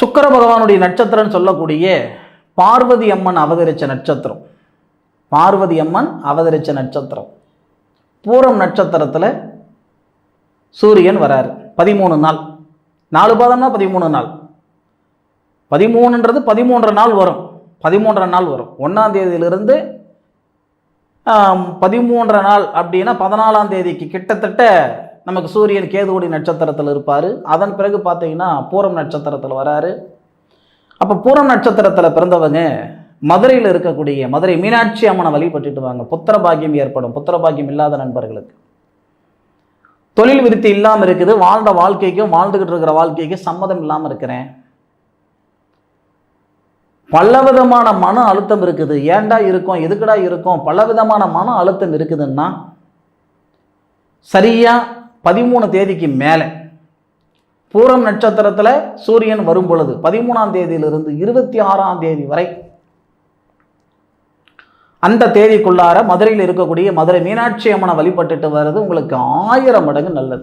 சுக்கர பகவானுடைய நட்சத்திரம்னு சொல்லக்கூடிய பார்வதி அம்மன் அவதரித்த நட்சத்திரம். பார்வதி அம்மன் அவதரித்த நட்சத்திரம். பூரம் நட்சத்திரத்தில் சூரியன் வராரு. பதிமூணு நாள். நாலு பாதம்னா பதிமூணு நாள். பதிமூணுன்றது பதிமூன்றரை நாள் வரும். பதிமூன்றரை நாள் வரும். ஒன்றாம் தேதியிலிருந்து பதிமூன்றரை நாள் அப்படின்னா பதினாலாம் தேதிக்கு கிட்டத்தட்ட நமக்கு சூரியன் கேதுவோடி நட்சத்திரத்தில் இருப்பார். அதன் பிறகு பார்த்தீங்கன்னா பூரம் நட்சத்திரத்தில் வராரு. அப்போ பூரம் நட்சத்திரத்தில் பிறந்தவங்க மதுரையில் இருக்கக்கூடிய மதுரை மீனாட்சி அம்மனை வழிபட்டுட்டு வாங்க. புத்திர பாக்கியம் ஏற்படும். புத்திர பாக்கியம் இல்லாத நண்பர்களுக்கு. தொழில் விருத்தி இல்லாமல் இருக்குது. வாழ்ந்த வாழ்க்கைக்கும் வாழ்ந்துக்கிட்டு இருக்கிற வாழ்க்கைக்கும் சம்மதம் இல்லாமல் இருக்கிறேன். பலவிதமான மன அழுத்தம் இருக்குது. ஏன்டா இருக்கும்? எதுக்குடா இருக்கும்? பலவிதமான மன அழுத்தம் இருக்குதுன்னா சரியாக பதிமூணு தேதிக்கு மேலே. பூரம் நட்சத்திரத்தில் சூரியன் வரும் பொழுது பதிமூணாம் தேதியிலிருந்து இருபத்தி ஆறாம் தேதி வரை அந்த தேதிக்குள்ளார மதுரையில் இருக்கக்கூடிய மதுரை மீனாட்சி அம்மனை வழிபட்டுட்டு வர்றது உங்களுக்கு ஆயிரம் மடங்கு நல்லது.